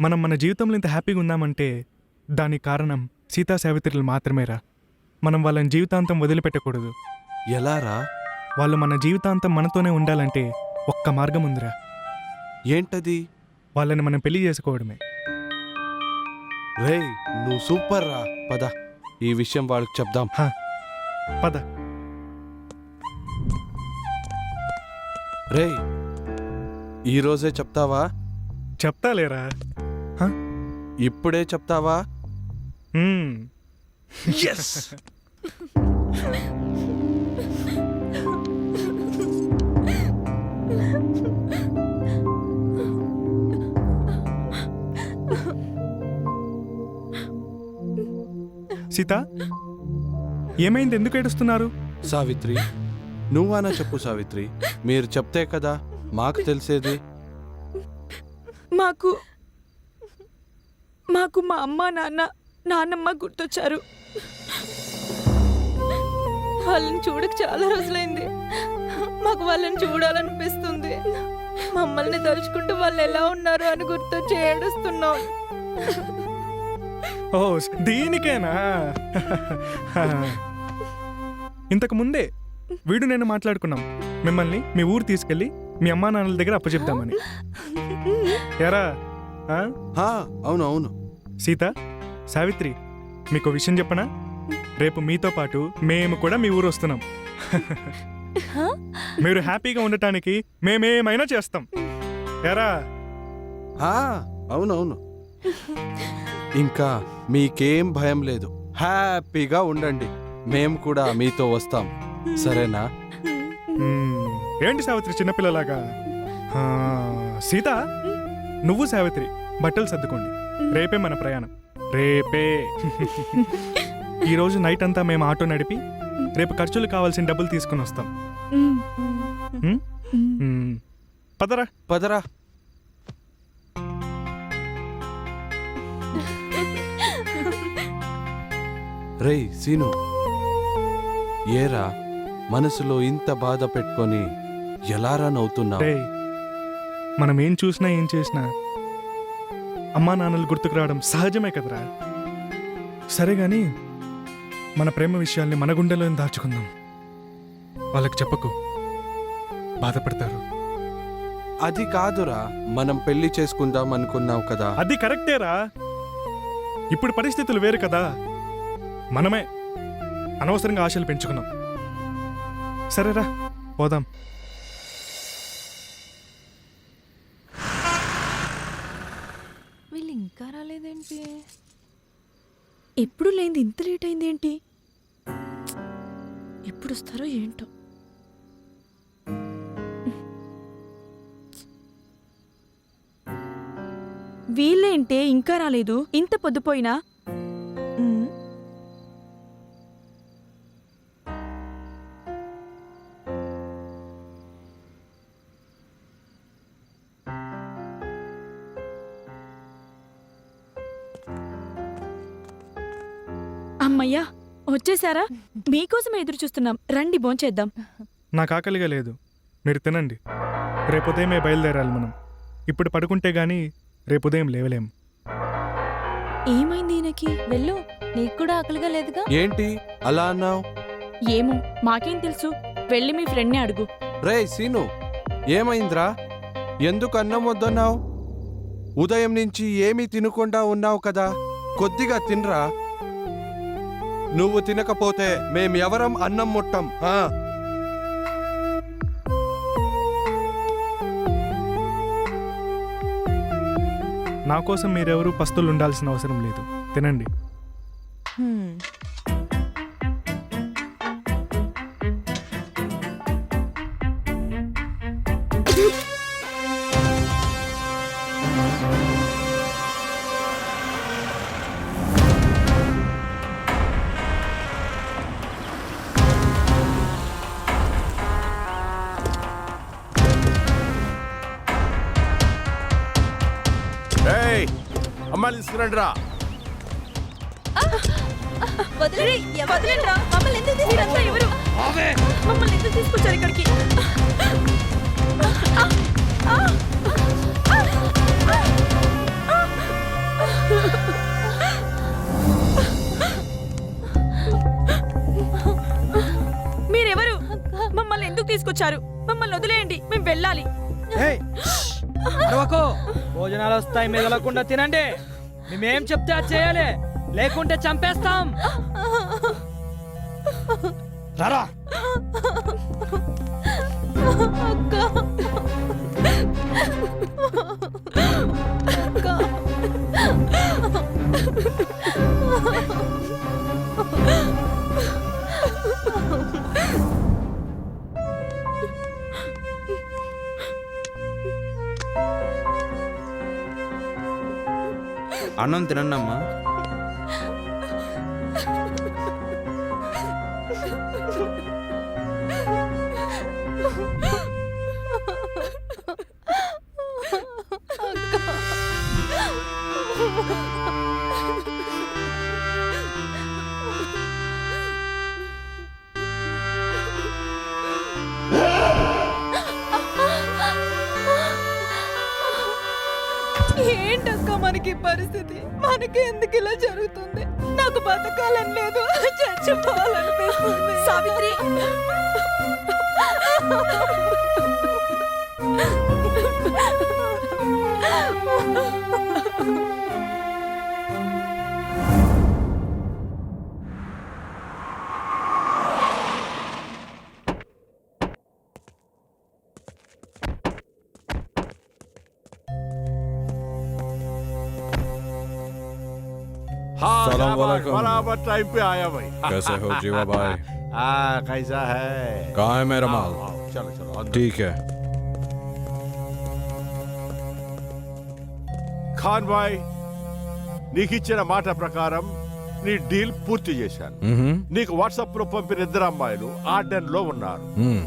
మనం మన జీవితంలో ఇంత హ్యాపీగా ఉన్నామంటే దానికి కారణం సీతా సావిత్రులు మాత్రమేరా. మనం వాళ్ళని జీవితాంతం వదిలిపెట్టకూడదు. ఎలా రా వాళ్ళు మన జీవితాంతం మనతోనే ఉండాలంటే ఒక్క మార్గం ఉందిరా. ఏంటది? వాళ్ళని మనం పెళ్ళి చేసుకోవడమే. రేయ్ నువ్వు సూపర్ రా. పద. ఈ విషయం వాళ్ళకి చెప్దాం. పద. రేయ్ ఈ రోజే చెప్తావా? చెప్తాలేరా. ఇప్పుడే చెప్తావా? హ్మ్. సీత ఏమైంది? ఎందుకు ఏడుస్తున్నారు? సావిత్రి నువ్వానా చెప్పు సావిత్రి. మీరు చెప్తే కదా మాకు తెలిసేది? మాకు మాకు మా అమ్మ నాన్న నాన్నమ్మ గుర్తొచ్చారు. వాళ్ళని చూడక చాలా రోజులైంది. మాకు వాళ్ళని చూడాలనిపిస్తుంది. మమ్మల్ని తలుచుకుంటూ వాళ్ళు ఎలా ఉన్నారు అని గుర్తొచ్చి ఏడుస్తున్నాం. ఓ దీనికేనా? ఇంతకు ముందే వీడు నేను మాట్లాడుకున్నాం. మిమ్మల్ని మీ ఊరు తీసుకెళ్ళి మీ అమ్మా నాన్నల దగ్గర అప్పచెప్దామని. ఎరా అవును అవును సీత సావిత్రి మీకు విషయం చెప్పనా? రేపు మీతో పాటు మేము కూడా మీ ఊరు వస్తున్నాం. మీరు హ్యాపీగా ఉండటానికి మేమేమైనా చేస్తాం. ఎరా. హా అవునవును. ఇంకా మీకేం భయం లేదు. హ్యాపీగా ఉండండి. మేము కూడా మీతో వస్తాం. సరేనా. ఏంటి సావిత్రి చిన్నపిల్లలాగా? సీత? నువ్వు సావిత్రి బట్టలు సర్దుకోండి. రేపే మన ప్రయాణం. రేపే. ఈరోజు నైట్ అంతా మేము ఆటో నడిపి రేపు ఖర్చులు కావాల్సిన డబ్బులు తీసుకుని వస్తాం. పదరా. పదరా. రేయ్ సీను. ఏరా మనసులో ఇంత బాధ పెట్టుకొని ఎలారా నవ్వుతున్నావు? రే మనం ఏం చూసినా ఏం చేసినా అమ్మా నాన్నలు గుర్తుకు రావడం సహజమే కదరా? సరే గాని మన ప్రేమ విషయాల్ని మన గుండెలో దాచుకుందాం? వాళ్ళకి చెప్పకు. బాధపడతారు. అది కాదురా. మనం పెళ్ళి చేసుకుందాం అనుకున్నావు కదా. అది కరెక్టేరా. ఇప్పుడు పరిస్థితులు వేరు కదా. మనమే అనవసరంగా ఆశలు పెంచుకున్నాం. సరేరా పోదాం. అయింది ఇంత లేట్ అయింది ఏంటి? ఎప్పుడు వస్తారో ఏంటో. వీళ్ళేంటే ఇంకా రాలేదు ఇంత పొద్దుపోయినా అమ్మయ్యా వచ్చేసారా? మీకోసం ఎదురు చూస్తున్నాం. రండి భోంచేద్దాం. నాకు ఆకలిగా లేదు. మీరు తినండి. రేపు ఉదయమే బయలుదేరాలి మనం. ఇప్పుడు పడుకుంటే గాని రేపు ఉదయం లేవలేం. ఏమైంది ఈయనకి? వెళ్ళు. నీకు కూడా ఆకలిగా లేదుగా? ఏంటి? అలా అన్నావు? ఏమో మాకేం తెలుసు. వెళ్ళి మీ ఫ్రెండ్ని అడుగు. రేయ్ సీను. ఏమైందిరా? ఎందుకు అన్నం వద్దన్నావు? ఉదయం నుంచి ఏమీ తినకుండా ఉన్నావు కదా. కొద్దిగా తినరా. నువ్వు తినకపోతే మేమెవరం అన్నం ముట్టం ఆ? నా కోసం మీరెవరూ పస్తులు ఉండాల్సిన అవసరం లేదు తినండి హ్మ్. తీసుకురండి రా తీసుకొచ్చారు ఇక్కడికి? మీరెవరు? మమ్మల్ని ఎందుకు తీసుకొచ్చారు? మమ్మల్ని వదిలేయండి మేము వెళ్ళాలి. భోజనాలు వస్తాయి మెదలకుండా తినండి. మేమేం చెప్తే అది చేయాలి. లేకుంటే చంపేస్తాం. రారా. అక్క. అక్క. అన్నం తినండమ్మా మనకి పరిస్థితి మనకి ఎందుకు ఇలా జరుగుతుంది? నాకు బతకాలని లేదు. చచ్చిపోవాలనిపిస్తుంది. సావిత్రి. हाँ सलाम क्या बात, वालेकुम। बराबर टाइम पे आया भाई कैसे हो जीवा भाई हाँ कैसा है कहाँ है मेरा आओ, माल आओ, चलो चलो अंदर। ठीक है ఖాన్ బాయ్ నీకు ఇచ్చిన మాట ప్రకారం నీ డీల్ పూర్తి చేశాను हम्म నీకు వాట్సాప్ లో పంపిన ఇద్దరు అమ్మాయిలు ఆర్డెన్ లో ఉన్నారు हम्म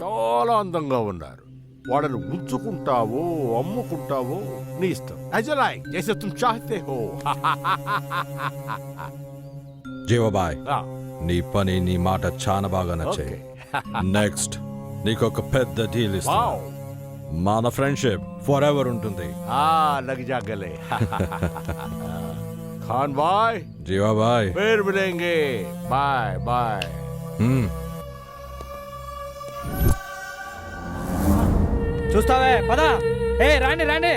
చాలా అందంగా ఉన్నారు వాళ్ళని ఉంచుకుంటావో అమ్ముకుంటావో నీ ఇష్టం. అజలాయ్ జైసే తుమ్ చాహతే హో. జీవబాయ్ నీ పని నీ మాట చాలా బాగా నచ్చాయి. నెక్స్ట్ నీకు ఒక పెద్ద డీల్ ఇస్తా మన ఫ్రెండ్షిప్ ఫర్ ఎవర్ ఉంటుంది. ఆ లగ్ జాగలే Khan bye. జీవాబాయ్ Phir మిలేంగే bye bye. చూస్తావే? పద. ఏ రాండి రాండి.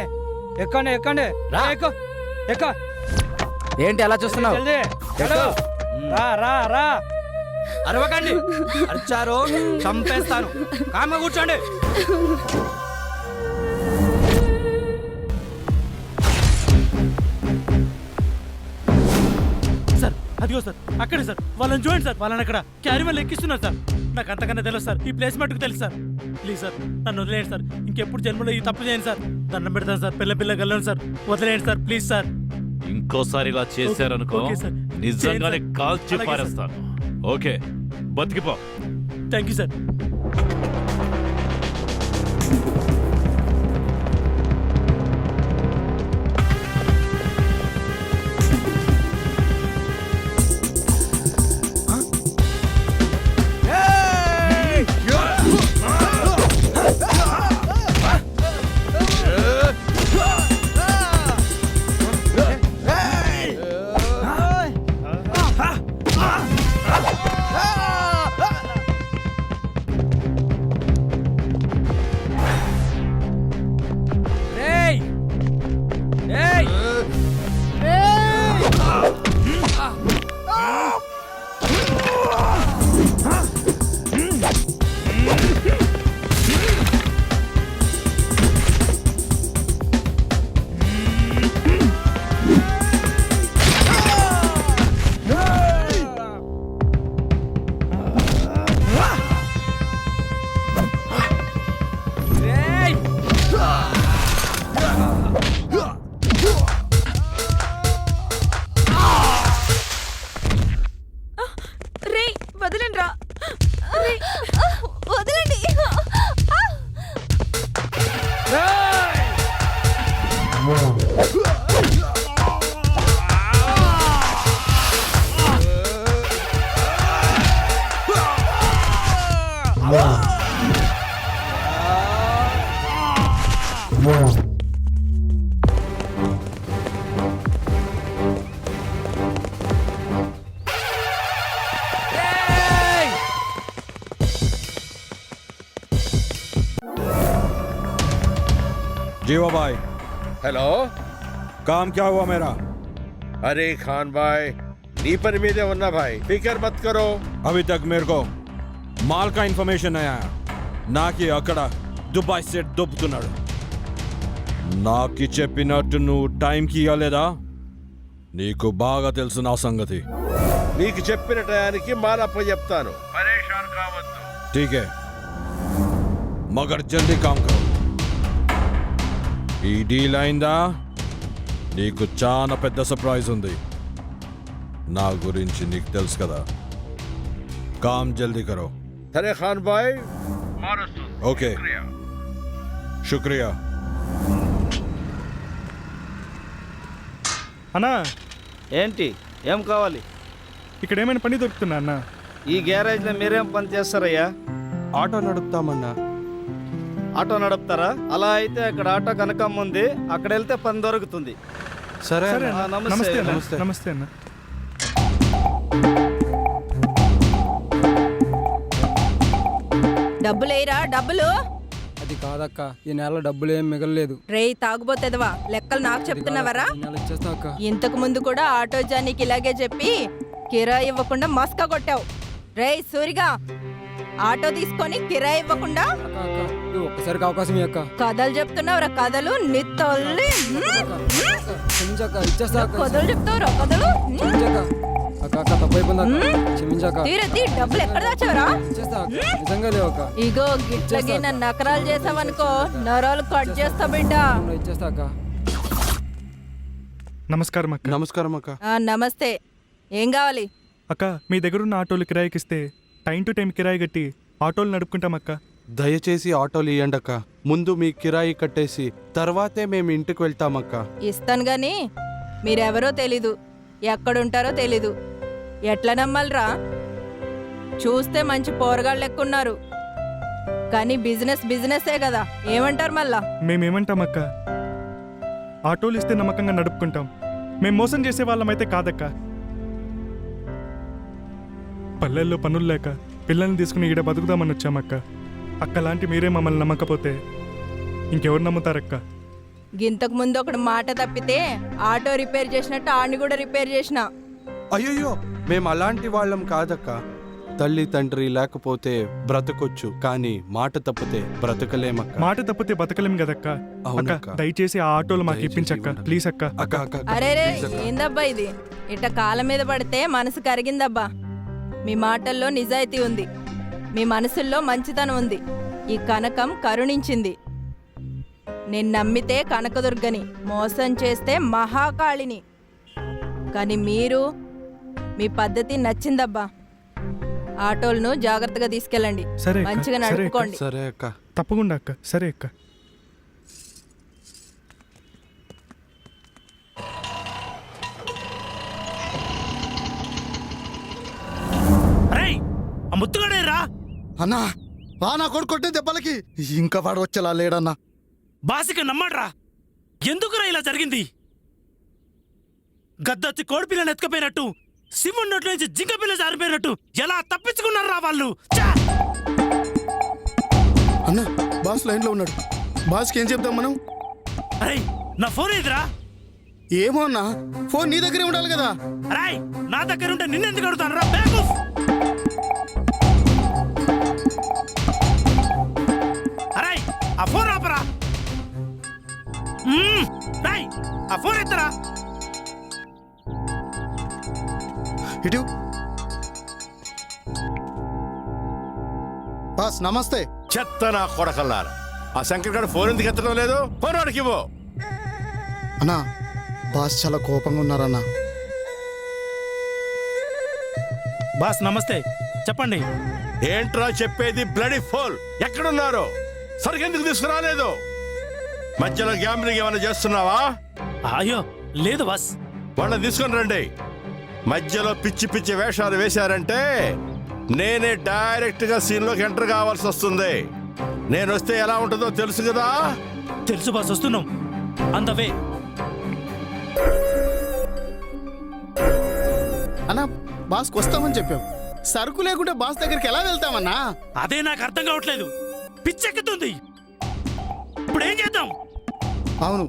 ఎక్కండి ఎక్కండి. రా. ఎక్కు ఎక్కు. ఏంటి అలా చూస్తున్నావు? జల్దీ. రా రా రా. అరవకండి. అరిచారు చంపేస్తాను. కామ కూర్చోండి. సార్ అదిగో సార్ అక్కడే సార్. వాళ్ళని చూడండి సార్ వాళ్ళని అక్కడ. క్యారీ వాళ్ళు ఎక్కిస్తున్నారు సార్. నాకు అంతకన్నా తెలుసు సార్. ఈ ప్లేస్ మట్టుకు తెలుసు సార్. ప్లీజ్ సార్ నన్ను వదిలేయండి సార్. ఇంకెప్పుడు జన్మలో ఈ తప్పు చేయండి సార్. దండం పెడతాను సార్. పిల్ల పిల్ల గల్లను సార్. వదిలేయండి సార్. Please sir. ఇంకోసారి ఇలా చేశారనుకో ఓకే సార్. నిజంగానే. కాల్చి అలాగే సార్. పారేస్తాను. Okay బతికిపో. Thank you sir. Jeeva bhai. Hello काम क्या हुआ मेरा? अरे खान भाई नी पर मेरे वरना भाई फिकर मत करो। अभी तक मेरे को माल का इंफॉर्मेशन नहीं आया। ना कि अकड़ा से डुब దొబ్బుతున్నాడు నాకి చెప్పినట్టు నువ్వు టైంకి ఇవ్వలేదా నీకు బాగా తెలుసు నా సంగతి. నీకు చెప్పిన టయానికి మారప్ప చెప్తాను. పరేషాన్ కావద్దు. మగర్ జల్దీ కామ్ ఈ డీల్ అయిందా? నీకు చాలా పెద్ద సర్ప్రైజ్ ఉంది. నా గురించి నీకు తెలుసు కదా. కామ్ జల్దీ కరో. సరే ఖాన్ బాయ్. ఓకే. శుక్రియా. అన్నా. ఏంటి? ఏం కావాలి? ఇక్కడ ఏమైనా పని దొరుకుతుందా అన్న? ఈ గ్యారేజ్లో మీరేం పని చేస్తారయ్యా? ఆటో నడుపుతామన్నా. ఆటో నడుపుతారా? అలా అయితే అక్కడ ఆటో కనకమ్మ ఉంది. అక్కడ వెళ్తే పని దొరుకుతుంది. సరే సరే అన్నా. నమస్తే, నమస్తే అన్న. నమస్తే. నమస్తే అన్న. డబ్బులేరా డబ్బులు? కాదక్క ఈ నెల డబ్బులు ఏం మిగలలేదు. రేయ్ తాగుబోతేదవా? లెక్కలు నాకు చెప్తున్నావరా? ఈ నెల ఇచ్చేస్తా అక్క. ఇంతకు ముందు కూడా ఆటో జానీకి ఇలాగే చెప్పి కిరాయి ఇవ్వకుండా మస్కా కొట్టావు. రేయ్ సూరిగా. ఆటో తీసుకొని కిరాయి ఇవ్వకుండా? అక్క అక్క ఇది ఒక్కసారికి అవకాశం ఇయ్యి అక్క కథలు చెప్తున్నావురా కథలు? నీ తల్లి? అక్క, అక్క, క్షమించక్క ఇచ్చేస్తా అక్క కథలు చెప్తావురా కథలు? అక్క. అక్క. తప్పు అయిపోయింది అక్క. క్షమించక్క తీరతి డబ్బులు ఎక్కడ దాచావురా? ఇచ్చేస్తా అక్క. నిజంగా లేవు అక్క. ఇగో గిట్లకి నన్ను నకరాలు చేసావనుకో నరాలు కట్ చేస్తా బిడ్డ. ఇచ్చేస్తా అక్క. నమస్కారం అక్క. నమస్కారం అక్క. ఆ, నమస్తే. ఏం కావాలి? అక్క మీ దగ్గర ఉన్న ఆటోలు కిరాయికి ఇస్తే టైం టు టైం కిరాయి కట్టి ఆటోలు నడుపుకుంటాం అక్క. దయచేసి ఆటోలు ఇవ్వండి అక్క. ముందు మీ కిరాయి కట్టేసి తర్వాతే మేము ఇంటికి వెళ్తామక్క ఇస్తాను గాని మీరెవరో తెలీదు. ఎక్కడుంటారో తెలీదు. ఎట్లా నమ్మాలరా? చూస్తే మంచి పోరగాళ్ళు లెక్కున్నారు. కానీ బిజినెస్ బిజినెసే కదా ఏమంటారు మళ్ళా? మేమేమంటాం అక్క ఆటోలు ఇస్తే నమ్మకంగా నడుపుకుంటాం. మేము మోసం చేసే వాళ్ళమైతే కాదక్క. పల్లెల్లో పనులు లేక పిల్లల్ని తీసుకుని ఈడ బతుకుదామని వచ్చామక్క. అక్క లాంటి మీరే మమ్మల్ని నమ్మకపోతే ఇంకెవరు నమ్ముతారక్క? గింతకు ముందు ఒకడు మాట తప్పితే ఆటో రిపేర్ చేసినట్టు ఆడిని కూడా రిపేర్ చేసిన. అయ్యయ్యో మేము అలాంటి వాళ్ళం కాదక్క. తల్లి తండ్రి లేకపోతే బ్రతకొచ్చు కానీ మాట తప్పితే బ్రతకలేమక్క. మాట తప్పితే బతకలేం కదక్క. అక్క దయచేసి ఆ ఆటోలు మాకు ఇప్పించక్క. ప్లీజ్ అక్క. అక్క అక్క అరే రే. ఏందబ్బా ఇది? ఇట్ట కాళ్ళ మీద పడితే మనసు కరిగిందబ్బా. మీ మాటల్లో నిజాయితీ ఉంది. మీ మనసుల్లో మంచితనం ఉంది. ఈ కనకం కరుణించింది. నేను నమ్మితే కనకదుర్గని మోసం చేస్తే మహాకాళిని. కానీ మీరు మీ పద్ధతి నచ్చిందబ్బా. ఆటోలను జాగ్రత్తగా తీసుకెళ్ళండి. సరే అక్క, మంచిగా సరే అక్క. నడుపుకోండి. సరే అక్క. తప్పకుండా అక్క సరే అక్క. అరే ఆ ముత్తుగాడే రా అన్నా వా నా కొడుకు కొట్టే దెబ్బలకి. ఇంకా వాడు వచ్చేలా లేడన్నా. బాసిక నమ్మడ్రా? ఎందుకురా ఇలా జరిగింది? గద్దొచ్చి కోడి పిల్లని ఎత్తుకపోయినట్టు సింహం నోట్ల నుంచి జింక పిల్ల జారిపోయినట్టు ఎలా తప్పించుకున్నారా వాళ్ళు? ఛా! అన్న బాస్ లైన్లో ఉన్నాడు. బాస్కి ఏం చెప్తాం మనం? అరే నా ఫోన్ ఏదిరా? ఏమో అన్నా ఫోన్ నీ దగ్గరే ఉండాలి కదా. అరే నా దగ్గర ఉంటే నిన్నెందుకు అడుగుతాను రా బ్యాక్ ఆఫ్ అరే ఆ ఫోన్ ఆపరా. రేయ్, ఆ ఫోన్ ఎత్తరా? ఇటు. బాస్ నమస్తే. చెత్త నా కొడకల్లారా. ఆ శంకర్ గారు ఫోన్ ఎందుకు ఎత్తడం లేదు? ఫోన్ వాడికి ఇవ్వు. అన్నా బాస్ చాలా కోపంగా ఉన్నారన్నా. బాస్ నమస్తే. చెప్పండి. ఏంట్రా చెప్పేది బ్లడీ ఫోల్? ఎక్కడున్నారు? సరికెందుకు తీసుకురాలేదు? మధ్యలో గ్యాంబ్లింగ్ ఏమైనా చేస్తున్నావా? అయ్యో లేదు బాస్. వాళ్ళని తీసుకొని రండి. మధ్యలో పిచ్చి పిచ్చి వేషాలు వేశారంటే నేనే డైరెక్ట్గా సీన్లోకి ఎంటర్ కావాల్సి వస్తుంది. నేను వస్తే ఎలా ఉంటుందో తెలుసు కదా? తెలుసు బాస్ వస్తున్నాం. అంత వే. అన్నా బాస్కి వస్తామని చెప్పాం సరుకు లేకుంటే బాస్ దగ్గరికి ఎలా వెళ్తామన్నా? అదే నాకు అర్థం కావట్లేదు. పిచ్చెక్కుతుంది. ఇప్పుడు ఏం చేద్దాం? అవును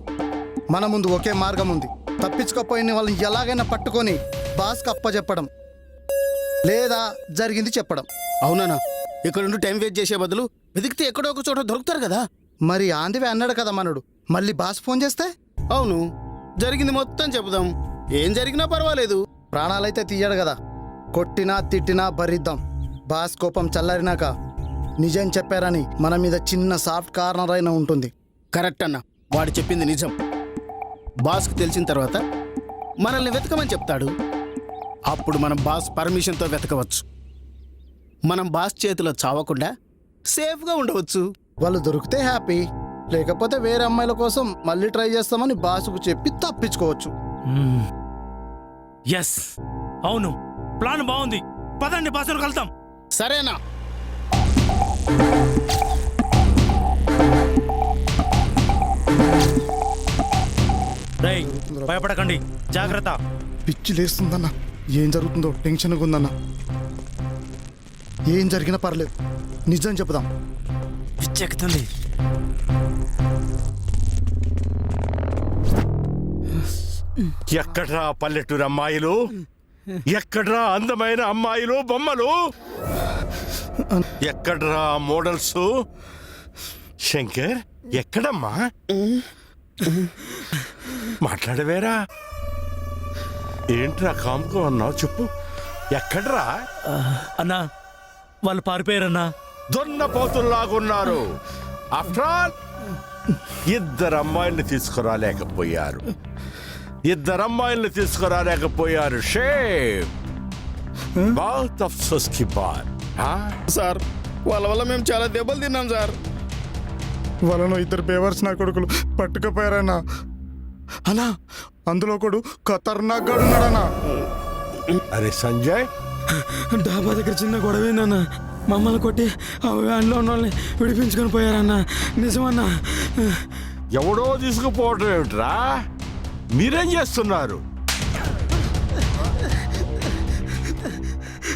మన ముందు ఒకే మార్గం ఉంది. తప్పించుకోపోయిన వాళ్ళని ఎలాగైనా పట్టుకొని బాస్కి అప్పచెప్పడం లేదా జరిగింది చెప్పడం. అవునా ఇక్కడ నుండి టైం వేస్ట్ చేసే బదులు వెతికితే ఎక్కడో ఒక చోట దొరుకుతారు కదా. మరి ఆందివే అన్నాడు కదా మనడు మళ్ళీ బాస్ ఫోన్ చేస్తే? అవును జరిగింది మొత్తం చెబుదాం. ఏం జరిగినా పర్వాలేదు. ప్రాణాలైతే తీయడు కదా. కొట్టినా తిట్టినా భరిద్దాం. బాస్ కోపం చల్లారినాక నిజం చెప్పారని మన మీద చిన్న సాఫ్ట్ కార్నర్ అయినా ఉంటుంది. కరెక్ట్ అన్న వాడు చెప్పింది నిజం. బాస్కి తెలిసిన తర్వాత మనల్ని వెతకమని చెప్తాడు. అప్పుడు మనం బాస్ పర్మిషన్తో వెతకవచ్చు. మనం బాస్ చేతిలో చావకుండా సేఫ్గా ఉండవచ్చు. వాళ్ళు దొరికితే హ్యాపీ. లేకపోతే వేరే అమ్మాయిల కోసం మళ్ళీ ట్రై చేస్తామని బాసుకు చెప్పి తప్పించుకోవచ్చు. ఎస్ అవును. ప్లాన్ బాగుంది. పదండి బాసులు కలుద్దాం. సరేనా? రేయ్ భయపడకండి. జాగ్రత్త. పిచ్చి లేస్తుందన్న. ఏం జరుగుతుందో టెన్షన్గా ఉందన్న. ఏం జరిగినా పర్లేదు. నిజం చెప్పుదాం పిచ్చెక్కుతుంది ఎక్కడ్రా పల్లెటూరు అమ్మాయిలు? ఎక్కడ్రా అందమైన అమ్మాయిలు బొమ్మలు? ఎక్కడ్రా మోడల్స్? శంకర్ ఎక్కడమ్మా? మాట్లాడవేరా? ఏంట్రా కాముగా ఉన్నావు చెప్పు. ఎక్కడ్రా? అన్నా వాళ్ళు పారిపోయారన్నా. దొన్నపోతుల్లాగున్నారు ఆఫ్టర్ ఆల్ ఇద్దరు అమ్మాయిల్ని తీసుకురాలేకపోయారు. ఇద్దరు అమ్మాయిల్ని తీసుకురాలేకపోయారు. షేమ్ బాత్ ఆఫ్ సొస్కి బార్ సార్ వాళ్ళ వల్ల మేము చాలా దెబ్బలు తిన్నాం సార్. వాళ్ళను ఇద్దరు బేవర్స్ నా కొడుకులు పట్టుకుపోయారన్నా. అన్నా అందులో ఒకడు ఖతర్నాక్ గాడు ఉన్నాడన్నా అరే సంజయ్. డాబా దగ్గర చిన్న గొడవ ఏందన్న మమ్మల్ని కొట్టి ఆ వ్యాన్లో ఉన్న వాళ్ళని విడిపించుకొని పోయారన్న. నిజమన్నా? ఎవడో తీసుకుపోవటం ఏమిట్రా? మీరేం చేస్తున్నారు?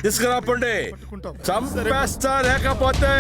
తీసుకురాపండి. చంపేస్తా లేకపోతే